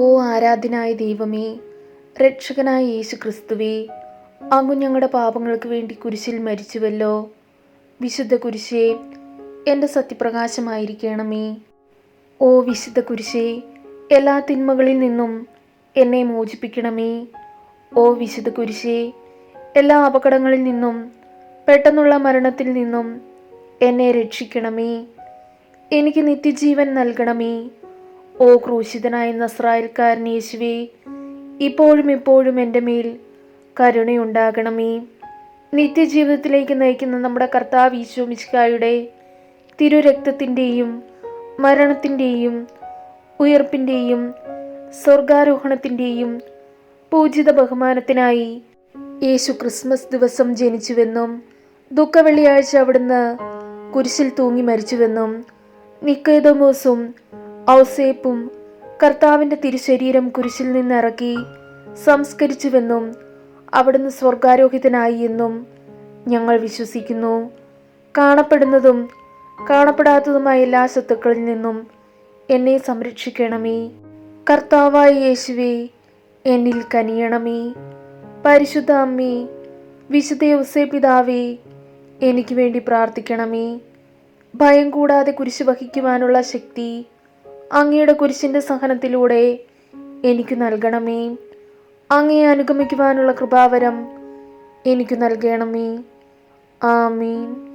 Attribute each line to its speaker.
Speaker 1: ഓ ആരാധനായ ദൈവമേ രക്ഷകനായ യേശു ക്രിസ്തുവേ അങ്ങു ഞങ്ങളുടെ പാപങ്ങൾക്ക് വേണ്ടി കുരിശിൽ മരിച്ചുവല്ലോ. വിശുദ്ധ കുരിശേ എന്റെ സത്യപ്രകാശമായിരിക്കണമേ. ഓ വിശുദ്ധ കുരിശേ എല്ലാ തിന്മകളിൽ നിന്നും എന്നെ മോചിപ്പിക്കണമേ. ഓ വിശുദ്ധ കുരിശേ എല്ലാ അപകടങ്ങളിൽ നിന്നും പെട്ടെന്നുള്ള മരണത്തിൽ നിന്നും എന്നെ രക്ഷിക്കണമേ. എനിക്ക് നിത്യജീവൻ നൽകണമേ. ഓ ക്രൂശിതനായ നസ്രായൽക്കാരൻ യേശുവേ ഇപ്പോഴും ഇപ്പോഴും എന്റെ മേൽ കരുണയുണ്ടാകണമേ. നിത്യജീവിതത്തിലേക്ക് നയിക്കുന്ന നമ്മുടെ കർത്താവ് ഈശോ മിശിഹായുടെ തിരുരക്തത്തിന്റെയും മരണത്തിന്റെയും ഉയർപ്പിന്റെയും സ്വർഗാരോഹണത്തിന്റെയും പൂജിത ബഹുമാനത്തിനായി യേശു ക്രിസ്മസ് ദിവസം ജനിച്ചുവെന്നും ദുഃഖവെള്ളിയാഴ്ച അവിടുന്ന് കുരിശിൽ തൂങ്ങി മരിച്ചുവെന്നും നിക്കേതമോസും ഔസേപ്പും കർത്താവിന്റെ തിരുശരീരം കുരിശിൽ നിന്നിറക്കി സംസ്കരിച്ചുവെന്നും അവിടുന്ന് സ്വർഗാരോഹിതനായി എന്നും ഞങ്ങൾ വിശ്വസിക്കുന്നു. കാണപ്പെടുന്നതും കാണപ്പെടാത്തതുമായ എല്ലാ ശത്രുക്കളിൽ നിന്നും എന്നെ സംരക്ഷിക്കണമേ. കർത്താവായ യേശുവേ എന്നിൽ കനിയണമേ. പരിശുദ്ധ അമ്മേ വിശുദ്ധ യൗസേ പിതാവേ എനിക്ക് വേണ്ടി പ്രാർത്ഥിക്കണമേ. ഭയം കൂടാതെ കുരിശ് വഹിക്കുവാനുള്ള ശക്തി അങ്ങയുടെ കുരിശിന്റെ സഹനത്തിലൂടെ എനിക്ക് നൽകണമേ. അങ്ങയെ അനുഗമിക്കുവാനുള്ള കൃപാവരം എനിക്ക് നൽകണമേ. ആമീൻ.